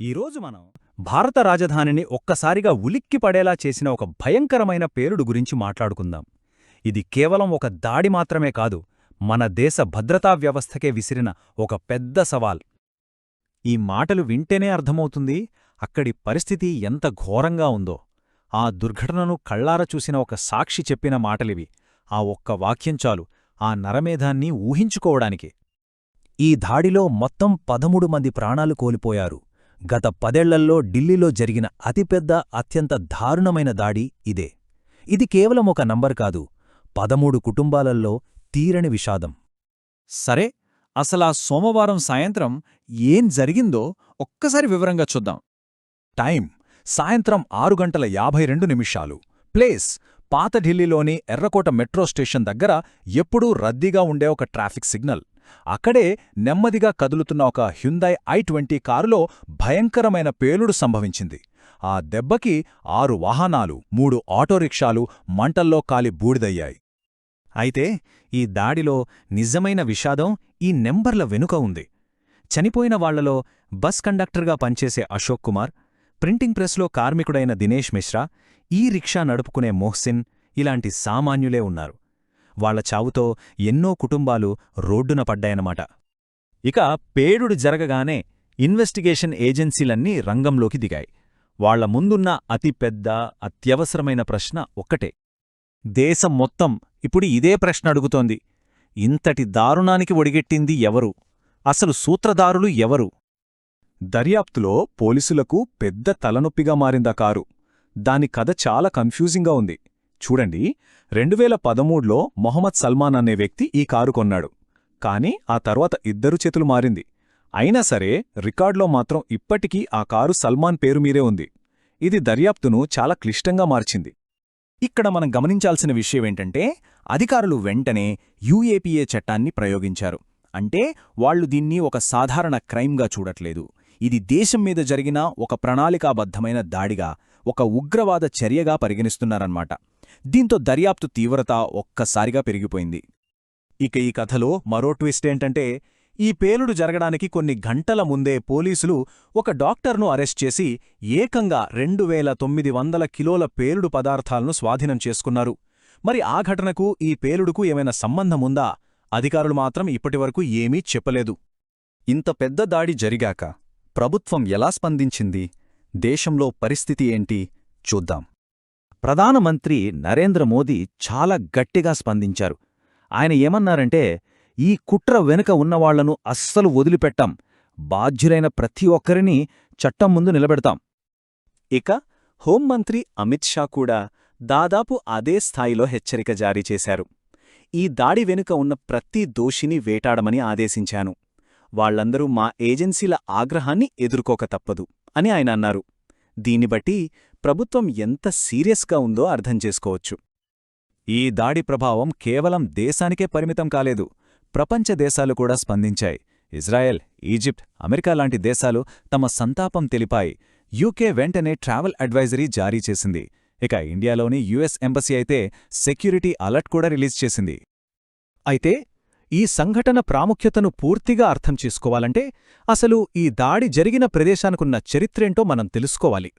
ఈరోజు మనం భారత రాజధానిని ఒక్కసారిగా ఉలిక్కిపడేలా చేసిన ఒక భయంకరమైన పేలుడు గురించి మాట్లాడుకుందాం. ఇది కేవలం ఒక దాడి మాత్రమే కాదు మన దేశ భద్రతా వ్యవస్థకే విసిరిన ఒక పెద్ద సవాల్. ఈ మాటలు వింటేనే అర్థమవుతుంది అక్కడి పరిస్థితి ఎంత ఘోరంగా ఉందో. ఆ దుర్ఘటనను కళ్ళార చూసిన ఒక సాక్షి చెప్పిన మాటలివి. ఆ ఒక్క వాక్యం చాలు ఆ నరమేధాన్ని ఊహించుకోవడానికి. ఈ దాడిలో మొత్తం పదమూడు మంది ప్రాణాలు కోల్పోయారు. గత పదేళ్ళల్లో ఢిల్లీలో జరిగిన అతిపెద్ద అత్యంత దారుణమైన దాడి ఇదే. ఇది కేవలం ఒక నంబర్ కాదు పదమూడు కుటుంబాలల్లో తీరని విషాదం. సరే అసలా సోమవారం సాయంత్రం ఏం జరిగిందో ఒక్కసారి వివరంగా చూద్దాం. టైం సాయంత్రం ఆరు గంటల యాభై రెండు నిమిషాలు. ప్లేస్ పాత ఢిల్లీలోని ఎర్రకోట మెట్రో స్టేషన్ దగ్గర ఎప్పుడూ రద్దీగా ఉండే ఒక ట్రాఫిక్ సిగ్నల్. అక్కడే నెమ్మదిగా కదులుతున్న ఒక హ్యుందై ఐ ట్వంటీ కారులో భయంకరమైన పేలుడు సంభవించింది. ఆ దెబ్బకి ఆరు వాహనాలు మూడు ఆటోరిక్షాలు మంటల్లో కాలి బూడిదయ్యాయి. అయితే ఈ దాడిలో నిజమైన విషాదం ఈ నెంబర్ల వెనుక ఉంది. చనిపోయిన వాళ్ళలో బస్ కండక్టర్గా పనిచేసే అశోక్ కుమార్ ప్రింటింగ్ ప్రెస్లో కార్మికుడైన దినేష్ మిశ్రా ఈ రిక్షా నడుపుకునే మోహ్సిన్ ఇలాంటి సామాన్యులే ఉన్నారు. వాళ్ళ చావుతో ఎన్నో కుటుంబాలు రోడ్డున పడ్డాయన్నమాట. ఇక పేలుడు జరగగానే ఇన్వెస్టిగేషన్ ఏజెన్సీలన్నీ రంగంలోకి దిగాయి. వాళ్ళ ముందున్న అతిపెద్ద అత్యవసరమైన ప్రశ్న ఒక్కటే. దేశం మొత్తం ఇప్పుడు ఇదే ప్రశ్న అడుగుతోంది. ఇంతటి దారుణానికి ఒడిగెట్టింది ఎవరు? అసలు సూత్రధారులు ఎవరు? దర్యాప్తులో పోలీసులకు పెద్ద తలనొప్పిగా మారిందా కారు? దాని కథ చాలా కన్ఫ్యూజింగ్గా ఉంది. చూడండి రెండువేల పదమూడులో మొహమ్మద్ సల్మాన్ అనే వ్యక్తి ఈ కారు కొన్నాడు. కాని ఆ తర్వాత ఇద్దరు చేతులు మారింది. అయినా సరే రికార్డులో మాత్రం ఇప్పటికీ ఆ కారు సల్మాన్ పేరు మీరే ఉంది. ఇది దర్యాప్తును చాలా క్లిష్టంగా మార్చింది. ఇక్కడ మనం గమనించాల్సిన విషయమేంటంటే అధికారులు వెంటనే యూఏపీఏ చట్టాన్ని ప్రయోగించారు. అంటే వాళ్ళు దీన్ని ఒక సాధారణ క్రైమ్గా చూడట్లేదు. ఇది దేశం మీద జరిగిన ఒక ప్రణాళికాబద్ధమైన దాడిగా ఒక ఉగ్రవాద చర్యగా పరిగణిస్తున్నారన్నమాట. దీంతో దర్యాప్తు తీవ్రత ఒక్కసారిగా పెరిగిపోయింది. ఇక ఈ కథలో మరో ట్విస్ట్ ఏంటంటే ఈ పేలుడు జరగడానికి కొన్ని గంటల ముందే పోలీసులు ఒక డాక్టర్ను అరెస్ట్ చేసి ఏకంగా రెండు వేల తొమ్మిది వందల కిలోల పేలుడు పదార్థాలను స్వాధీనం చేసుకున్నారు. మరి ఆ ఘటనకు ఈ పేలుడుకు ఏమైనా సంబంధముందా అధికారులు మాత్రం ఇప్పటివరకు ఏమీ చెప్పలేదు. ఇంత పెద్ద దాడి జరిగాక ప్రభుత్వం ఎలా స్పందించింది? దేశంలో పరిస్థితి ఏంటి? చూద్దాం. ప్రధానమంత్రి నరేంద్ర మోదీ చాలా గట్టిగా స్పందించారు. ఆయన ఏమన్నారంటే ఈ కుట్ర వెనుక ఉన్నవాళ్ళను అస్సలు వదిలిపెట్టాం. బాధ్యులైన ప్రతి ఒక్కరినీ చట్టం ముందు నిలబెడతాం. ఇక హోంమంత్రి అమిత్ షా కూడా దాదాపు అదే స్థాయిలో హెచ్చరిక జారీ చేశారు. ఈ దాడి వెనుక ఉన్న ప్రతి దోషిని వేటాడమని ఆదేశించాను. వాళ్ళందరూ మా ఏజెన్సీల ఆగ్రహాన్ని ఎదుర్కోక తప్పదు అని ఆయన అన్నారు. దీన్ని బట్టి ప్రభుత్వం ఎంత సీరియస్గా ఉందో అర్థం చేసుకోవచ్చు. ఈ దాడి ప్రభావం కేవలం దేశానికే పరిమితం కాలేదు. ప్రపంచ దేశాలు కూడా స్పందించాయి. ఇజ్రాయెల్ ఈజిప్ట్ అమెరికా లాంటి దేశాలు తమ సంతాపం తెలిపాయి. యూకే వెంటనే ట్రావెల్ అడ్వైజరీ జారీ చేసింది. ఇక ఇండియాలోని యుఎస్ ఎంబసీ అయితే సెక్యూరిటీ అలర్ట్ కూడా రిలీజ్ చేసింది. అయితే ఈ సంఘటన ప్రాముఖ్యతను పూర్తిగా అర్థం చేసుకోవాలంటే అసలు ఈ దాడి జరిగిన ప్రదేశానికున్న చరిత్రేంటో మనం తెలుసుకోవాలి.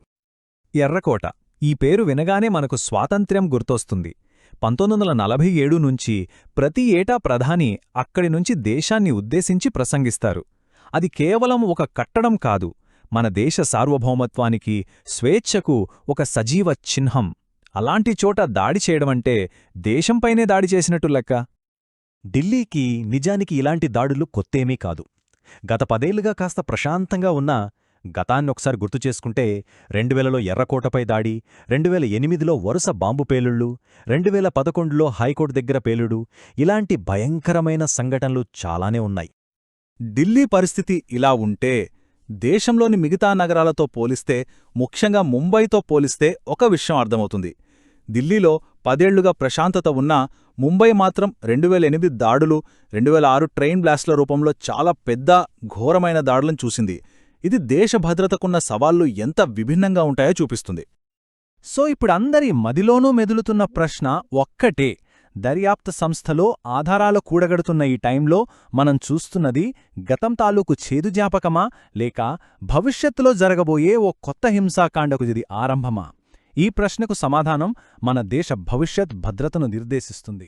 ఎర్రకోట. ఈ పేరు వినగానే మనకు స్వాతంత్ర్యం గుర్తొస్తుంది. పంతొమ్మిది నలభై ఏడు నుంచి ప్రతి ఏటా ప్రధాని అక్కడి నుంచి దేశాన్ని ఉద్దేశించి ప్రసంగిస్తారు. అది కేవలం ఒక కట్టడం కాదు మన దేశ సార్వభౌమత్వానికి స్వేచ్ఛకు ఒక సజీవ చిహ్నం. అలాంటి చోట దాడి చేయడమంటే దేశంపైనే దాడి చేసినట్టు లెక్క. ఢిల్లీకి నిజానికి ఇలాంటి దాడులు కొత్తేమీ కాదు. గత పదేళ్ళుగా కాస్త ప్రశాంతంగా ఉన్నా గతాన్నొకసారి గుర్తు చేసుకుంటే రెండువేలలో ఎర్రకోటపై దాడి రెండువేల ఎనిమిదిలో వరుస బాంబు పేలుళ్ళు రెండువేల పదకొండులో హైకోర్టు దగ్గర పేలుడు ఇలాంటి భయంకరమైన సంఘటనలు చాలానే ఉన్నాయి. ఢిల్లీ పరిస్థితి ఇలా ఉంటే దేశంలోని మిగతా నగరాలతో పోలిస్తే ముఖ్యంగా ముంబైతో పోలిస్తే ఒక విషయం అర్థమవుతుంది. ఢిల్లీలో పదేళ్ళుగా ప్రశాంతత ఉన్నా ముంబై మాత్రం రెండువేల ఎనిమిది దాడులు రెండువేల ఆరు ట్రైన్ బ్లాస్ట్ల రూపంలో చాలా పెద్ద ఘోరమైన దాడులను చూసింది. ఇది దేశ భద్రతకున్న సవాళ్ళు ఎంత విభిన్నంగా ఉంటాయో చూపిస్తుంది. సో ఇప్పుడందరి మదిలోనూ మెదులుతున్న ప్రశ్న ఒక్కటే. దర్యాప్తు సంస్థలో ఆధారాలు కూడగడుతున్న ఈ టైంలో మనం చూస్తున్నది గతం తాలూకు చేదు జ్ఞాపకమా? లేక భవిష్యత్తులో జరగబోయే ఓ కొత్త హింసాకాండకు ఇది ఆరంభమా? ఈ ప్రశ్నకు సమాధానం మన దేశ భవిష్యత్ భద్రతను నిర్దేశిస్తుంది.